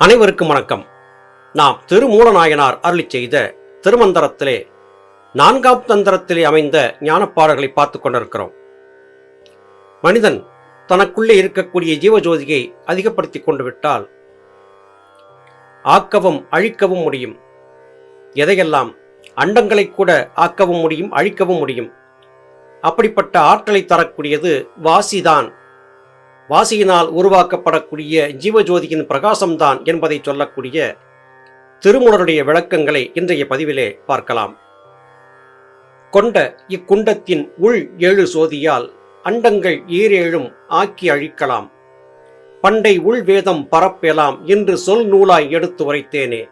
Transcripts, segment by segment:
அனைவருக்கும் வணக்கம். நாம் திருமூலநாயனார் அருளி செய்த திருமந்திரத்திலே நான்காம் தந்திரத்திலே அமைந்த ஞானப்பாடல்களை பார்த்து கொண்டிருக்கிறோம். மனிதன் தனக்குள்ளே இருக்கக்கூடிய ஜீவஜோதியை அதிகப்படுத்தி கொண்டு விட்டால் ஆக்கவும் அழிக்கவும் முடியும். எதையெல்லாம் அண்டங்களை கூட ஆக்கவும் முடியும் அழிக்கவும் முடியும். அப்படிப்பட்ட ஆற்றலை தரக்கூடியது வாசிதான். வாசியினால் உருவாக்கப்படக்கூடிய ஜீவஜோதியின் பிரகாசம்தான் என்பதை சொல்லக்கூடிய திருமுலருடைய விளக்கங்களை இன்றைய பதிவிலே பார்க்கலாம். கொண்ட இக்குண்டத்தின் உள் ஏழு சோதியால் அண்டங்கள் ஈரேழும் ஆக்கி அழிக்கலாம். பண்டை உள் வேதம் பரப்பெலாம் என்று சொல் நூலாய் எடுத்து உரைத்தேனே.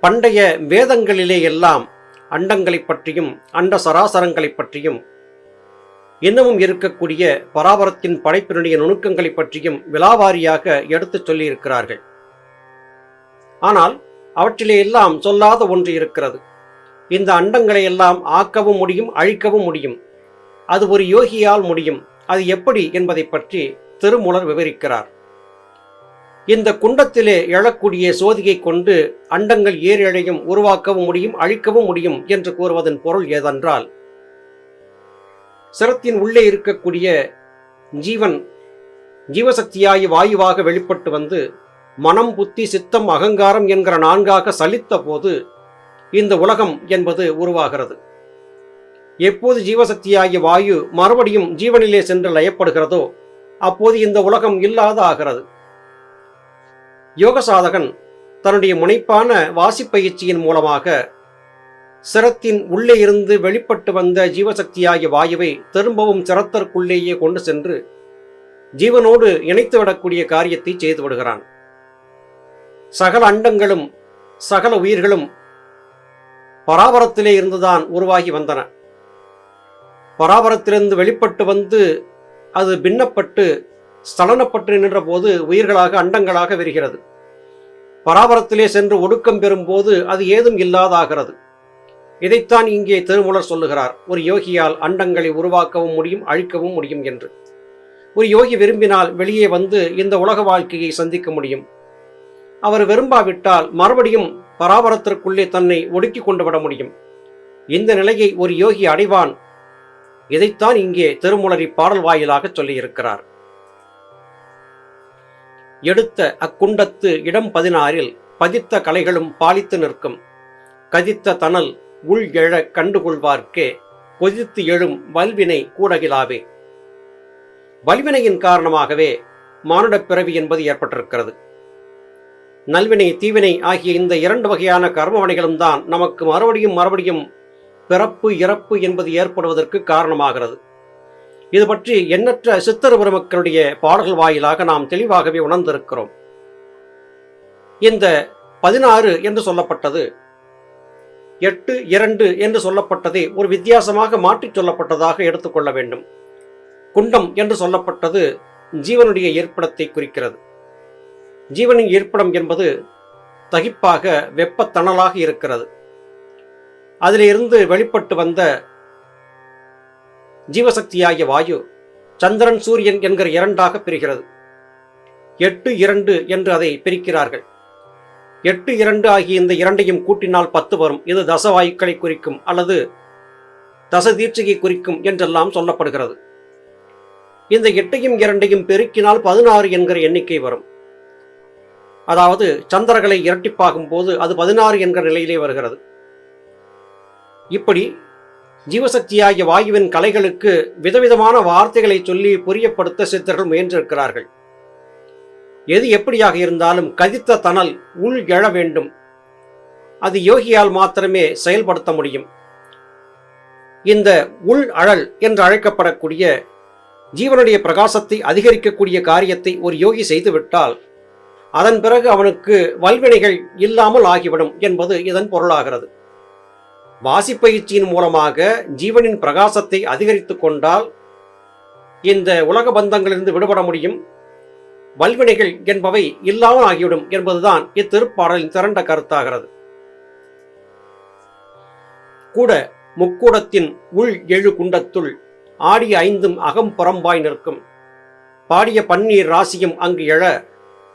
பண்டைய வேதங்களிலே எல்லாம் அண்டங்களைப் பற்றியும் அண்ட சராசரங்களைப் பற்றியும் இன்னமும் இருக்கக்கூடிய பராபரத்தின் படைப்பினுடைய நுணுக்கங்களைப் பற்றியும் விலாவாரியாக எடுத்துச் சொல்லியிருக்கிறார்கள். ஆனால் அவற்றிலே எல்லாம் சொல்லாத ஒன்று இருக்கிறது. இந்த அண்டங்களை எல்லாம் ஆக்கவும் முடியும் அழிக்கவும் முடியும். அது ஒரு யோகியால் முடியும். அது எப்படி என்பதை பற்றி திருமூலர் விவரிக்கிறார். இந்த குண்டத்திலே எழக்கூடிய சோதியை கொண்டு அண்டங்கள் ஏறெழையும் உருவாக்கவும் முடியும் அழிக்கவும் முடியும் என்று கூறுவதன் பொருள் ஏதென்றால் சிரத்தின் உள்ளே இருக்கக்கூடிய ஜீவன் ஜீவசக்தியாகி வாயுவாக வெளிப்பட்டு வந்து மனம் புத்தி சித்தம் அகங்காரம் என்கிற நான்காக சலித்த போது இந்த உலகம் என்பது உருவாகிறது. எப்போது ஜீவசக்தியாகிய வாயு மறுபடியும் ஜீவனிலே சென்று லயப்படுகிறதோ அப்போது இந்த உலகம் இல்லாத ஆகிறது யோக சாதகன் தன்னுடைய முனைப்பான வாசிப்பயிற்சியின் மூலமாக சிரத்தின் உள்ளே இருந்து வெளிப்பட்டு வந்த ஜீவசக்தியாகிய வாயுவை திரும்பவும் சிரத்திற்குள்ளேயே கொண்டு சென்று ஜீவனோடு இணைத்து விடக்கூடிய காரியத்தை செய்து விடுகிறான். சகல அண்டங்களும் சகல உயிர்களும் பராபரத்திலே இருந்துதான் உருவாகி வந்தன. பராபரத்திலிருந்து வெளிப்பட்டு வந்து அது பின்னப்பட்டு ஸ்தலனப்பட்டு நின்ற போது உயிர்களாக அண்டங்களாக விரிகிறது. பராபரத்திலே சென்று ஒடுக்கம் பெறும்போது அது ஏதும் இல்லாதாகிறது. இதைத்தான் இங்கே திருமூலர் சொல்லுகிறார். ஒரு யோகியால் அண்டங்களை உருவாக்கவும் முடியும் அழிக்கவும் முடியும் என்று. ஒரு யோகி விரும்பினால் வெளியே வந்து இந்த உலக வாழ்க்கையை சந்திக்க முடியும். அவர் விரும்பாவிட்டால் மறுபடியும் பராபரத்திற்குள்ளே தன்னை ஒடுக்கி கொண்டு விட முடியும். இந்த நிலையை ஒரு யோகி அடைவான். இதைத்தான் இங்கே திருமூலரி பாடல் வாயிலாக சொல்லியிருக்கிறார். எடுத்த அக்குண்டத்து இடம் பதினாறில் பதித்த கலைகளும் பாலித்து நிற்கும். கதித்த தனல் உள் எழக் கண்டுகொள்வார்க்கே கொதித்து எழும் வல்வினை கூடகிலாவே. வல்வினையின் காரணமாகவே மானுடப் பிறவி என்பது ஏற்பட்டிருக்கிறது. நல்வினை தீவினை ஆகிய இந்த இரண்டு வகையான கர்மவனைகளும் தான் நமக்கு மறுபடியும் மறுபடியும் பிறப்பு இறப்பு என்பது ஏற்படுவதற்கு காரணமாகிறது. இது பற்றி எண்ணற்ற சித்தர் பெருமக்களுடைய பாடல்கள் வாயிலாக நாம் தெளிவாகவே உணர்ந்திருக்கிறோம். இந்த பதினாறு என்று சொல்லப்பட்டது எட்டு இரண்டு என்று சொல்லப்பட்டதை ஒரு வித்தியாசமாக மாற்றிச் சொல்லப்பட்டதாக எடுத்துக்கொள்ள வேண்டும். குண்டம் என்று சொல்லப்பட்டது ஜீவனுடைய ஏற்படத்தை குறிக்கிறது. ஜீவனின் ஏற்படம் என்பது தகிப்பாக வெப்பத்தணலாக இருக்கிறது. அதிலிருந்து வெளிப்பட்டு வந்த ஜீவசக்தியாகிய வாயு சந்திரன் சூரியன் என்கிற இரண்டாக பிரிகிறது. எட்டு இரண்டு என்று அதை பிரிக்கிறார்கள். எட்டு இரண்டு ஆகிய இந்த இரண்டையும் கூட்டினால் பத்து வரும். இது தசவாயுக்களை குறிக்கும் அல்லது தச தீட்சிகை குறிக்கும் என்றெல்லாம் சொல்லப்படுகிறது. இந்த எட்டையும் இரண்டையும் பெருக்கினால் பதினாறு என்கிற எண்ணிக்கை வரும். அதாவது சந்திரகளை இரட்டிப்பாகும் போது அது பதினாறு என்கிற நிலையிலே வருகிறது. இப்படி ஜீவசக்தியாகிய வாயுவின் கலைகளுக்கு விதவிதமான வார்த்தைகளை சொல்லி புரியப்படுத்த சித்தர்கள் முயன்றிருக்கிறார்கள். எது எப்படியாக இருந்தாலும் கதித்த தணல் உள் எழ வேண்டும். அது யோகியால் மாத்திரமே செயல்படுத்த முடியும். இந்த உள் அழல் என்று அழைக்கப்படக்கூடிய ஜீவனுடைய பிரகாசத்தை அதிகரிக்கக்கூடிய காரியத்தை ஒரு யோகி செய்துவிட்டால் அதன் பிறகு அவனுக்கு வல்வினைகள் இல்லாமல் ஆகிவிடும் என்பது இதன் பொருளாகிறது. வாசிப்பயிற்சியின் மூலமாக ஜீவனின் பிரகாசத்தை அதிகரித்து கொண்டால் இந்த உலக பந்தங்களிலிருந்து விடுபட முடியும். வல்வினைகள் என்பவை இல்லாமல் ஆகிவிடும் என்பதுதான் இத்திருப்பாடலின் திரண்ட கருத்தாகிறது. கூட முக்கூடத்தின் உள் எழு குண்டத்துள் ஆடிய ஐந்தும் அகம் புறம்பாய் நிற்கும். பாடிய பன்னீர் ராசியும் அங்கு எழ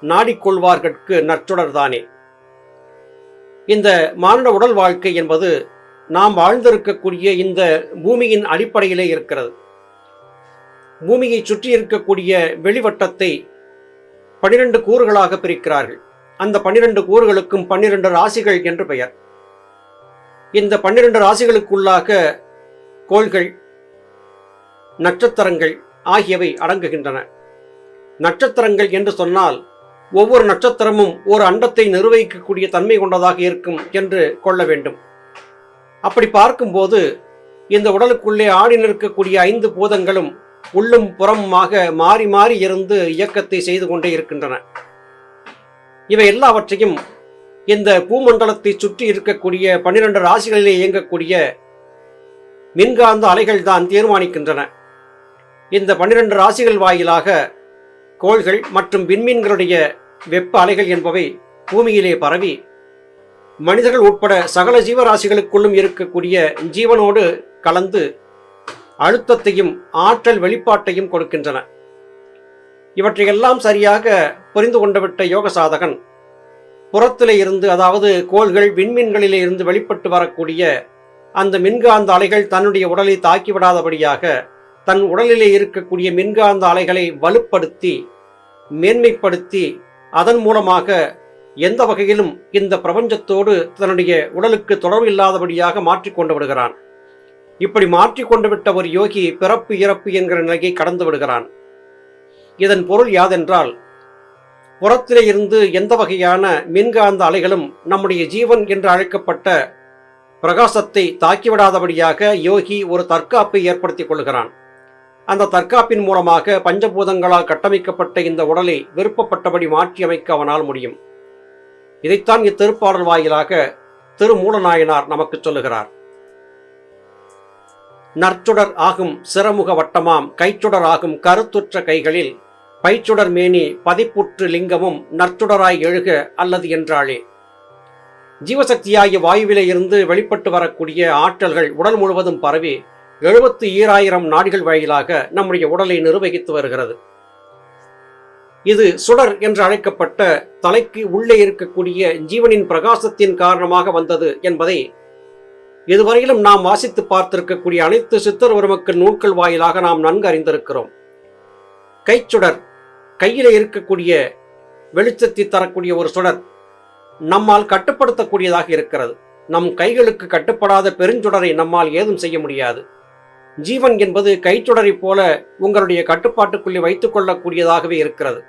நாடிக்கொள்வார்கட்கு நற்சுடர்தானே இந்த மானிட உடல் வாழ்க்கை என்பது நாம் வாழ்ந்திருக்கக்கூடிய இந்த பூமியின் அடிப்படையிலே இருக்கிறது. பூமியை சுற்றி இருக்கக்கூடிய வெளிவட்டத்தை பனிரெண்டு கூறுகளாக பிரிக்கிறார்கள். அந்த பன்னிரண்டு கூறுகளுக்கும் பன்னிரண்டு ராசிகள் என்று பெயர். இந்த பன்னிரண்டு ராசிகளுக்குள்ளாக கோள்கள் நட்சத்திரங்கள் ஆகியவை அடங்குகின்றன. நட்சத்திரங்கள் என்று சொன்னால் ஒவ்வொரு நட்சத்திரமும் ஒரு அண்டத்தை நிர்வகிக்கக்கூடிய தன்மை கொண்டதாக இருக்கும் என்று கொள்ள வேண்டும். அப்படி பார்க்கும்போது இந்த உடலுக்குள்ளே ஆடி நிற்கக்கூடிய ஐந்து பூதங்களும் உள்ளும் புறமுமாக மாறி மாறி இருந்து இயக்கத்தை செய்து கொண்டே இருக்கின்றன. இவை எல்லாவற்றையும் இந்த பூமண்டலத்தை சுற்றி இருக்கக்கூடிய பன்னிரண்டு ராசிகளிலே இயங்கக்கூடிய மின்காந்த அலைகள் தான் தீர்மானிக்கின்றன. இந்த பன்னிரண்டு ராசிகள் வாயிலாக கோள்கள் மற்றும் விண்மீன்களுடைய வெப்ப அலைகள் என்பவை பூமியிலே பரவி மனிதர்கள் உட்பட சகல ஜீவராசிகளுக்குள்ளும் இருக்கக்கூடிய ஜீவனோடு கலந்து அழுத்தத்தையும் ஆற்றல் வெளிப்பாட்டையும் கொடுக்கின்றன. இவற்றையெல்லாம் சரியாக புரிந்து கொண்டுவிட்ட யோக சாதகன் புறத்திலே இருந்து அதாவது கோள்கள் விண்மீன்களிலே இருந்து வெளிப்பட்டு வரக்கூடிய அந்த மின்காந்த அலைகள் தன்னுடைய உடலை தாக்கிவிடாதபடியாக தன் உடலிலே இருக்கக்கூடிய மின்காந்த அலைகளை வலுப்படுத்தி மேன்மைப்படுத்தி அதன் மூலமாக எந்த வகையிலும் இந்த பிரபஞ்சத்தோடு தன்னுடைய உடலுக்கு தொடர்பு இல்லாதபடியாக மாற்றிக்கொண்டு விடுகிறான். இப்படி மாற்றிக்கொண்டு விட்ட ஒரு யோகி பிறப்பு இறப்பு என்கிற நிலையை கடந்து விடுகிறான். இதன் பொருள் யாதென்றால் புறத்திலே இருந்து எந்த வகையான மின்காந்த அலைகளும் நம்முடைய ஜீவன் என்று அழைக்கப்பட்ட பிரகாசத்தை தாக்கிவிடாதபடியாக யோகி ஒரு தற்காப்பை ஏற்படுத்திக் கொள்கிறான். அந்த தற்காப்பின் மூலமாக பஞ்சபூதங்களால் கட்டமைக்கப்பட்ட இந்த உடலை விருப்பப்பட்டபடி மாற்றி அமைக்க அவனால் முடியும். இதைத்தான் இத்திருப்பாடல் வாயிலாக திருமூலநாயனார் நமக்கு சொல்லுகிறார். நற்சுடர் ஆகும் சிறமுக வட்டமாம் கைச்சுடர் ஆகும் கருத்துற்ற கைகளில். பைச்சுடர் மேனி பதிப்புற்று லிங்கமும் நற்சுடராய் எழுக அல்லது என்றாளே. ஜீவசக்தியாகிய வாயுவிலே இருந்து வெளிப்பட்டு வரக்கூடிய ஆற்றல்கள் உடல் முழுவதும் பரவி எழுபத்து ஈராயிரம் நாடிகள் வாயிலாக நம்முடைய உடலை நிர்வகித்து வருகிறது. இது சுடர் என்று அழைக்கப்பட்ட தலைக்கு உள்ளே இருக்கக்கூடிய ஜீவனின் பிரகாசத்தின் காரணமாக வந்தது என்பதை இதுவரையிலும் நாம் வாசித்து பார்த்திருக்கக்கூடிய அனைத்து சித்தர் உருமக்கள் நூல்கள் வாயிலாக நாம் நன்கு அறிந்திருக்கிறோம். கைச்சுடர் கையில இருக்கக்கூடிய வெளிச்சத்தை தரக்கூடிய ஒரு சுடர் நம்மால் கட்டுப்படுத்தக்கூடியதாக இருக்கிறது. நம் கைகளுக்கு கட்டுப்படாத பெருஞ்சுடரை நம்மால் ஏதும் செய்ய முடியாது. ஜீவன் என்பது கைச்சுடரை போல உங்களுடைய கட்டுப்பாட்டுக்குள்ளே வைத்துக் கொள்ளக்கூடியதாகவே இருக்கிறது.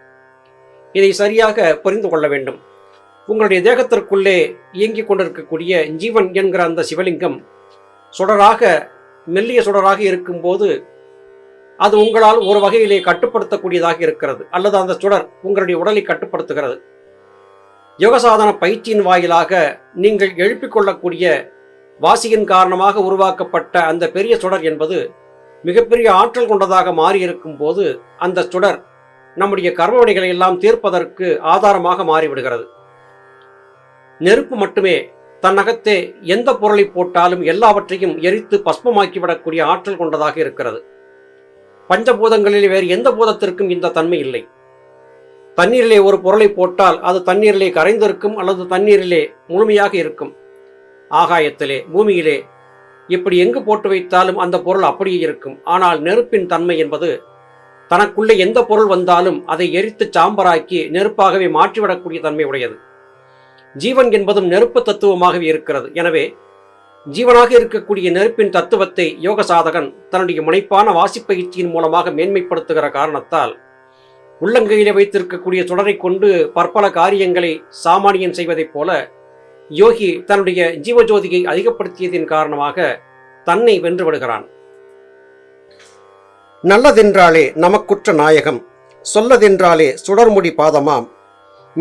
இதை சரியாக புரிந்து கொள்ள வேண்டும். உங்களுடைய தேகத்திற்குள்ளே இயங்கிக் கொண்டிருக்கக்கூடிய ஜீவன் என்கிற அந்த சிவலிங்கம் சுடராக மெல்லிய சுடராக இருக்கும்போது அது உங்களால் ஒரு வகையிலே கட்டுப்படுத்தக்கூடியதாக இருக்கிறது. அல்லது அந்த சுடர் உங்களுடைய உடலை கட்டுப்படுத்துகிறது. யோகசாதன பயிற்சியின் வாயிலாக நீங்கள் எழுப்பிக் கொள்ளக்கூடிய வாசியின் காரணமாக உருவாக்கப்பட்ட அந்த பெரிய சுடர் என்பது மிகப்பெரிய ஆற்றல் கொண்டதாக மாறியிருக்கும் போது அந்த சுடர் நம்முடைய கர்மவினைகளை எல்லாம் தீர்ப்பதற்கு ஆதாரமாக மாறிவிடுகிறது. நெருப்பு மட்டுமே தன்னகத்தே எந்த பொருளை போட்டாலும் எல்லாவற்றையும் எரித்து பஸ்மமாக்கிவிடக்கூடிய ஆற்றல் கொண்டதாக இருக்கிறது. பஞ்சபூதங்களில் வேறு எந்த பூதத்திற்கும் இந்த தன்மை இல்லை. தண்ணீரிலே ஒரு பொருளை போட்டால் அது தண்ணீரிலே கரைந்திருக்கும் அல்லது தண்ணீரிலே முழுமையாக இருக்கும். ஆகாயத்திலே பூமியிலே இப்படி எங்கு போட்டு வைத்தாலும் அந்த பொருள் அப்படியே இருக்கும். ஆனால் நெருப்பின் தன்மை என்பது தனக்குள்ளே எந்த பொருள் வந்தாலும் அதை எரித்து சாம்பராக்கி நெருப்பாகவே மாற்றிவிடக்கூடிய தன்மை உடையது. ஜீவன் என்பதும் நெருப்பு தத்துவமாகவே இருக்கிறது. எனவே ஜீவனாக இருக்கக்கூடிய நெருப்பின் தத்துவத்தை யோக சாதகன் தன்னுடைய முனைப்பான வாசிப்பயிற்சியின் மூலமாக மேன்மைப்படுத்துகிற காரணத்தால் உள்ளங்கையிலே வைத்திருக்கக்கூடிய தொடரை கொண்டு பற்பல காரியங்களை சாமானியன் செய்வதைப் போல யோகி தன்னுடைய ஜீவஜோதியை அதிகப்படுத்தியதின் காரணமாக தன்னை வென்று விடுகிறான் நல்லதென்றாலே நமக்குற்ற நாயகம் சொல்லதென்றாலே சுடர்முடி பாதமாம்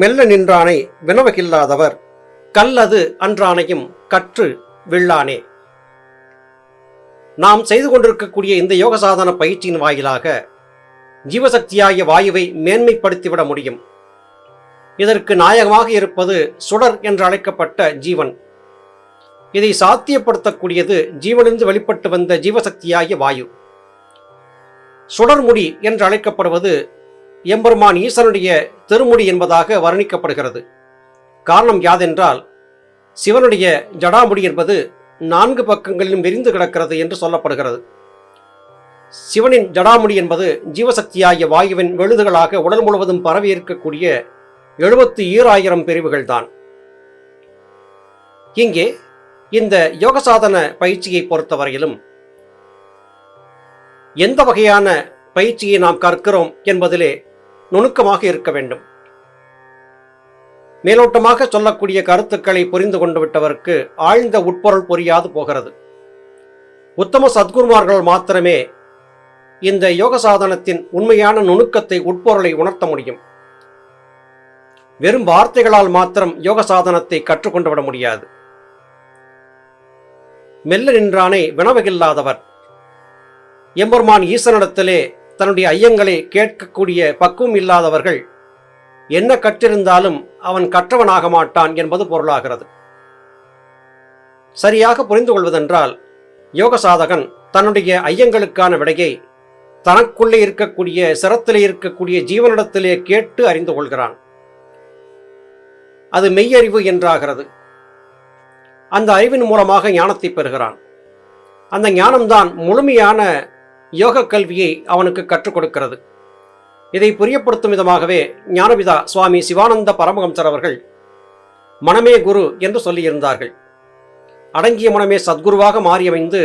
மெல்ல நின்றானை வினவகில்லாதவர். கல்லது அன்றானையும் கற்று வெள்ளானே நாம் செய்து கொண்டிருக்கக்கூடிய இந்த யோக சாதன பயிற்சியின் வாயிலாக ஜீவசக்தியாகிய வாயுவை மேன்மைப்படுத்திவிட முடியும். இதற்கு நாயகமாக இருப்பது சுடர் என்று அழைக்கப்பட்ட ஜீவன். இதை சாத்தியப்படுத்தக்கூடியது ஜீவனிலிருந்து வெளிப்பட்டு வந்த ஜீவசக்தியாகிய வாயு. சுடர்முடி என்று அழைக்கப்படுவது எம்பெருமான் ஈசனுடைய திருமுடி என்பதாக வர்ணிக்கப்படுகிறது. காரணம் யாதென்றால் சிவனுடைய ஜடாமுடி என்பது நான்கு பக்கங்களிலும் விரிந்து கிடக்கிறது என்று சொல்லப்படுகிறது. சிவனின் ஜடாமுடி என்பது ஜீவசக்தியாகிய வாயுவின் விழுதுகளாக உடல் முழுவதும் பரவி இருக்கக்கூடிய எழுபத்தி ஈராயிரம் பிரிவுகள்தான். இங்கே இந்த யோக சாதன பயிற்சியை பொறுத்தவரையிலும் எந்த வகையான பயிற்சியை நாம் கற்கிறோம் என்பதிலே நுணுக்கமாக இருக்க வேண்டும். மேலோட்டமாக சொல்லக்கூடிய கருத்துக்களை புரிந்து கொண்டு விட்டவருக்கு ஆழ்ந்த உட்பொருள் புரியாது போகிறது. உத்தம சத்குருமார்கள் மாத்திரமே இந்த யோக சாதனத்தின் உண்மையான நுணுக்கத்தை உட்பொருளை உணர்த்த முடியும். வெறும் வார்த்தைகளால் மாத்திரம் யோக சாதனத்தை கற்றுக்கொண்டு விட முடியாது. மெல்ல நின்றானே வினவகில்லாதவர். எம்பெருமான் ஈசனிடத்திலே தன்னுடைய ஐயங்களை கேட்கக்கூடிய பக்குவம் இல்லாதவர்கள் என்ன கற்றிருந்தாலும் அவன் கற்றவனாக மாட்டான் என்பது பொருளாகிறது. சரியாக புரிந்து கொள்வதென்றால் யோக சாதகன் தன்னுடைய ஐயங்களுக்கான விடையை தனக்குள்ளே இருக்கக்கூடிய சிரத்திலே இருக்கக்கூடிய ஜீவனிடத்திலே கேட்டு அறிந்து கொள்கிறான். அது மெய்யறிவு என்றாகிறது. அந்த அறிவின் மூலமாக ஞானத்தை பெறுகிறான். அந்த ஞானம்தான் முழுமையான யோக கல்வியை அவனுக்கு கற்றுக் கொடுக்கிறது. இதை புரியப்படுத்தும் விதமாகவே ஞானபிதா சுவாமி சிவானந்த பரமஹம்சர் அவர்கள் மனமே குரு என்று சொல்லியிருந்தார்கள். அடங்கிய மனமே சத்குருவாக மாறியமைந்து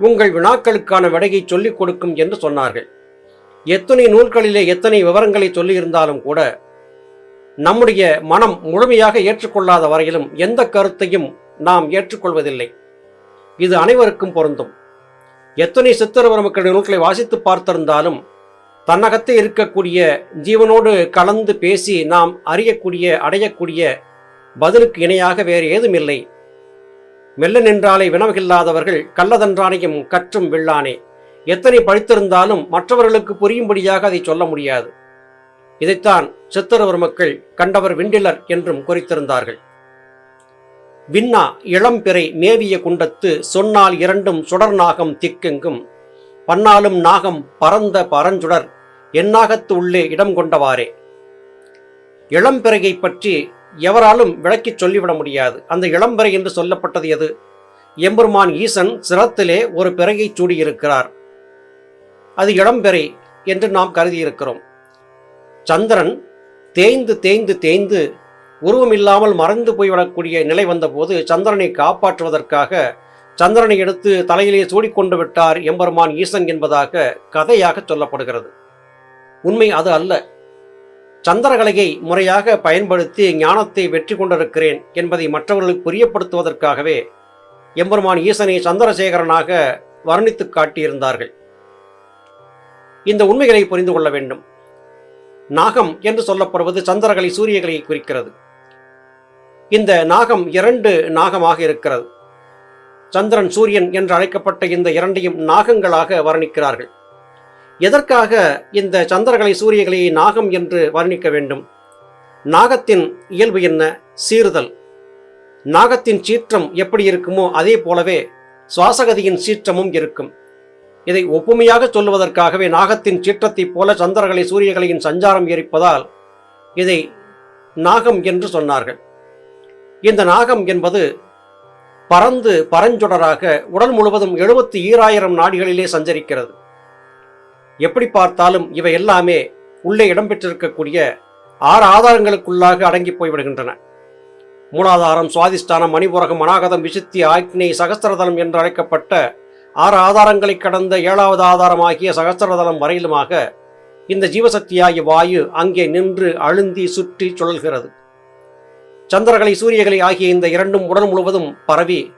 உங்கள் வினாக்களுக்கான விடையை சொல்லிக் கொடுக்கும் என்று சொன்னார்கள். எத்தனை நூல்களிலே எத்தனை விவரங்களை சொல்லியிருந்தாலும் கூட நம்முடைய மனம் முழுமையாக ஏற்றுக்கொள்ளாத வரையிலும் எந்த கருத்தையும் நாம் ஏற்றுக்கொள்வதில்லை. இது அனைவருக்கும் பொருந்தும். எத்தனை சித்திரவர மக்களுடைய நூல்களை வாசித்து பார்த்திருந்தாலும் தன்னகத்தே இருக்கக்கூடிய ஜீவனோடு கலந்து பேசி நாம் அறியக்கூடிய அடையக்கூடிய பதிலுக்கு இணையாக வேறு ஏதும் இல்லை மெல்ல நின்றாலே வினவகில்லாதவர்கள் கள்ளதன்றானையும் கற்றும் வெள்ளானே எத்தனை படித்திருந்தாலும் மற்றவர்களுக்கு புரியும்படியாக அதை சொல்ல முடியாது. இதைத்தான் சித்திரவர் மக்கள் கண்டவர் விண்டிலர் என்றும் குறித்திருந்தார்கள். விண்ணா இளம்பிறை மேவிய குண்டத்து சொன்னால் இரண்டும் சுடர் நாகம் திக்கெங்கும். பன்னாலும் நாகம் பரந்த பரஞ்சுடர் என்னாகத்து உள்ளே இடம் கொண்டவாறே. இளம்பிறையை பற்றி எவராலும் விளக்கிச் சொல்லிவிட முடியாது. அந்த இளம்பிறை என்று சொல்லப்பட்டது எது? எம்பெருமான் ஈசன் சிரத்திலே ஒரு பிறையை சூடியிருக்கிறார். அது இளம்பிறை என்று நாம் கருதியிருக்கிறோம். சந்திரன் தேய்ந்து தேய்ந்து தேய்ந்து உருவமில்லாமல் மறைந்து போய்விடக்கூடிய நிலை வந்தபோது சந்திரனை காப்பாற்றுவதற்காக சந்திரனை எடுத்து தலையிலே சூடிக்கொண்டு விட்டார் எம்பெருமான் ஈசன் என்பதாக கதையாக சொல்லப்படுகிறது. உண்மை அது அல்ல. சந்திரகலையை முறையாக பயன்படுத்தி ஞானத்தை வெற்றி கொண்டிருக்கிறேன் என்பதை மற்றவர்களுக்கு புரியப்படுத்துவதற்காகவே எம்பெருமான் ஈசனை சந்திரசேகரனாக வர்ணித்து காட்டியிருந்தார்கள். இந்த உண்மைகளை புரிந்து கொள்ள வேண்டும். நாகம் என்று சொல்லப்படுவது சந்திரகலை சூரியகலையை குறிக்கிறது. இந்த நாகம் இரண்டு நாகமாக இருக்கிறது. சந்திரன் சூரியன் என்று அழைக்கப்பட்ட இந்த இரண்டையும் நாகங்களாக வர்ணிக்கிறார்கள். எதற்காக இந்த சந்திரகலை சூரியகளை நாகம் என்று வர்ணிக்க வேண்டும்? நாகத்தின் இயல்பு என்ன? சீறுதல். நாகத்தின் சீற்றம் எப்படி இருக்குமோ அதே போலவே சுவாசகதியின் சீற்றமும் இருக்கும். இதை ஒப்புமையாக சொல்லுவதற்காகவே நாகத்தின் சீற்றத்தைப் போல சந்திரகலை சூரியகலையின் சஞ்சாரம் இருப்பதால் இதை நாகம் என்று சொன்னார்கள். இந்த நாகம் என்பது பறந்து பரஞ்சொடராக உடல் முழுவதும் எழுபத்தி ஈராயிரம் நாடுகளிலே சஞ்சரிக்கிறது. எப்படி பார்த்தாலும் இவை எல்லாமே உள்ளே இடம்பெற்றிருக்கக்கூடிய ஆறு ஆதாரங்களுக்குள்ளாக அடங்கி போய்விடுகின்றன மூலாதாரம் சுவாதிஷ்டானம் மணிபுரகம் மனாகதம் விசித்தி ஆக்னி சகஸ்திரதலம் என்று அழைக்கப்பட்ட ஆறு ஆதாரங்களை கடந்த ஏழாவது ஆதாரமாகிய சகஸ்திரதலம் வரையிலுமாக இந்த ஜீவசக்தியாகிய வாயு அங்கே நின்று அழுந்தி சுற்றி சுழல்கிறது. சந்திரகலை சூரியகலை ஆகிய இந்த இரண்டும் உடல் முழுவதும் பரவி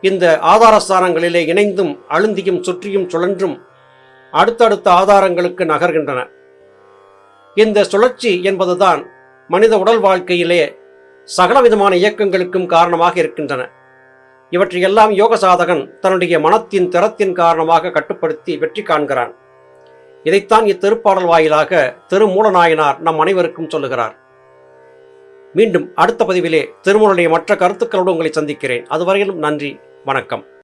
இந்த ஆதாரஸ்தானங்களிலே இணைந்தும் அழுந்தியும் சுற்றியும் சுழன்றும் அடுத்தடுத்த ஆதாரங்களுக்கு நகர்கின்றன. இந்த சுழற்சி என்பதுதான் மனித உடல் வாழ்க்கையிலே சகலவிதமான இயக்கங்களுக்கும் காரணமாக இருக்கின்றன. இவற்றையெல்லாம் யோக சாதகன் தன்னுடைய மனத்தின் திறத்தின் காரணமாக கட்டுப்படுத்தி வெற்றி காண்கிறான். இதைத்தான் இத்திருப்பாடல் வாயிலாக திருமூலநாயனார் நம் அனைவருக்கும் சொல்லுகிறார். மீண்டும் அடுத்த பதிவிலே திருமூலனுடைய மற்ற கருத்துக்களோடு உங்களை சந்திக்கிறேன். அதுவரையிலும் நன்றி வணக்கம்.